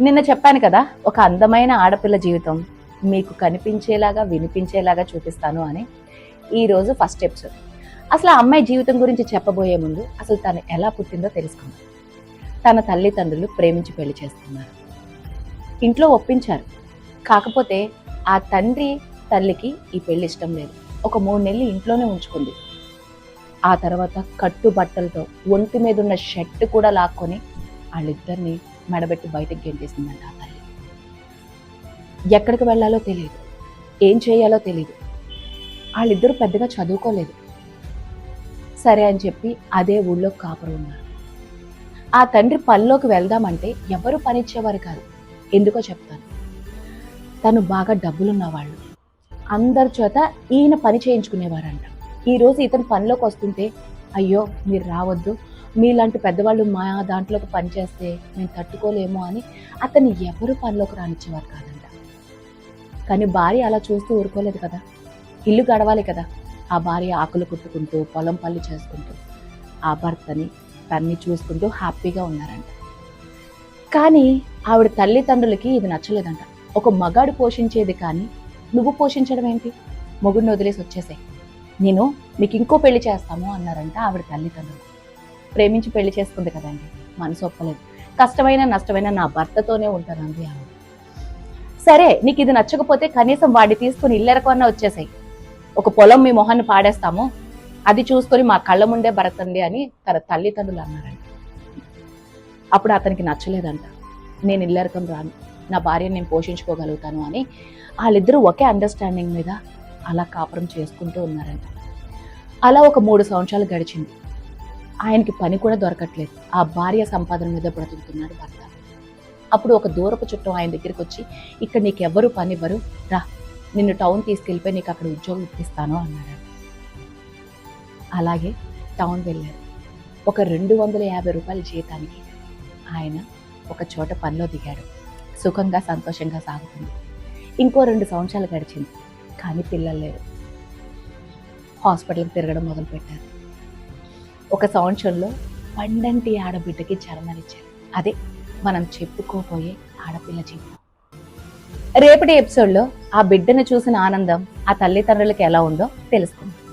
నిన్న చెప్పాను కదా ఒక అందమైన ఆడపిల్ల జీవితం మీకు కనిపించేలాగా వినిపించేలాగా చూపిస్తాను అని. ఈరోజు ఫస్ట్ ఎపిసోడ్ అసలు ఆ అమ్మాయి జీవితం గురించి చెప్పబోయే ముందు అసలు తను ఎలా పుట్టిందో తెలుసుకుందాం. తన తల్లిదండ్రులు ప్రేమించి పెళ్ళి చేస్తున్నారు. ఇంట్లో ఒప్పించారు. కాకపోతే ఆ తండ్రి తల్లికి ఈ పెళ్ళి ఇష్టం లేదు. ఒక మూడు నెలలు ఇంట్లోనే ఉంచుకుంది. ఆ తర్వాత కట్టు బట్టలతో ఒంటి మీద ఉన్న షర్ట్ కూడా లాక్కొని వాళ్ళిద్దరిని మెడబెట్టి బయటకు గెంటేసిందంట ఆ తల్లి. ఎక్కడికి వెళ్ళాలో తెలియదు ఏం చేయాలో తెలియదు వాళ్ళిద్దరూ పెద్దగా చదువుకోలేదు. సరే అని చెప్పి అదే ఊళ్ళో కాపురం ఉన్నారు. ఆ తండ్రి పనిలోకి వెళ్దామంటే ఎవరు పనిచ్చేవారు కాదు. ఎందుకో చెప్తాను. తను బాగా డబ్బులున్నవాళ్ళు. అందరి చేత ఈయన పని చేయించుకునేవారంట. ఈరోజు ఇతను పనిలోకి వస్తుంటే అయ్యో మీరు రావద్దు. మీలాంటి పెద్దవాళ్ళు మా దాంట్లోకి పని చేస్తే మేము తట్టుకోలేము అని అతన్ని ఎవరు పనిలోకి రానిచ్చేవారు కాదంట. కానీ భార్య అలా చూస్తూ ఊరుకోలేదు కదా. ఇల్లు గడవాలి కదా. ఆ భార్య ఆకులు కుట్టుకుంటూ పొలం పళ్ళు చేసుకుంటూ ఆ భర్తని తన్ని చూసుకుంటూ హ్యాపీగా ఉన్నారంట. కానీ ఆవిడ తల్లిదండ్రులకి ఇది నచ్చలేదంట. ఒక మగాడు పోషించేది కానీ నువ్వు పోషించడం ఏంటి? మొగుడిని వదిలేసి వచ్చేసాయి. నేను మీకు ఇంకో పెళ్ళి చేస్తాము అన్నారంట ఆవిడ తల్లిదండ్రులు. ప్రేమించి పెళ్ళి చేసుకుంది కదండి. మనసు ఒప్పలేదు. కష్టమైన నష్టమైన నా భర్తతోనే ఉంటానంది ఆమె సరే నీకు ఇది నచ్చకపోతే కనీసం వాడిని తీసుకుని ఇల్లెరకన్నా వచ్చేసాయి. ఒక పొలం మీ మొహాన్ని పాడేస్తాము. అది చూసుకొని మా కళ్ళ ముందే భరతండి అని తన తల్లిదండ్రులు అన్నారంట. అప్పుడు అతనికి నచ్చలేదంట. నేను ఇల్లరకం రాను. నా భార్యను నేను పోషించుకోగలుగుతాను అని వాళ్ళిద్దరూ ఒకే అండర్స్టాండింగ్ మీద అలా కాపురం చేసుకుంటూ ఉన్నారంట. అలా ఒక మూడు సంవత్సరాలు గడిచింది. ఆయనకి పని కూడా దొరకట్లేదు. ఆ భార్య సంపాదన మీద బ్రతుకుతున్నాడు భర్త. అప్పుడు ఒక దూరపు చుట్టం ఆయన దగ్గరికి వచ్చి ఇక్కడ నీకు ఎవరు పని ఇవ్వరు. రా నిన్ను టౌన్ తీసుకెళ్ళిపోయి నీకు అక్కడ ఉద్యోగం ఇప్పిస్తాను అన్నాడు అలాగే టౌన్ వెళ్ళారు. ఒక రెండు వందల యాభై రూపాయల జీతానికి ఆయన ఒక చోట పనిలో దిగాడు. సుఖంగా సంతోషంగా సాగుతుంది. ఇంకో రెండు సంవత్సరాలు గడిచింది. కానీ పిల్లలు లేరు. హాస్పిటల్కి తిరగడం మొదలుపెట్టారు. ఒక సంవత్సరంలో పండంటి ఆడబిడ్డకి జన్మనిచ్చారు అదే మనం చెప్పుకోబోయే ఆడపిల్ల జీవితం. రేపటి ఎపిసోడ్లో ఆ బిడ్డను చూసిన ఆనందం ఆ తల్లిదండ్రులకి ఎలా ఉందో తెలుసుకుందాం.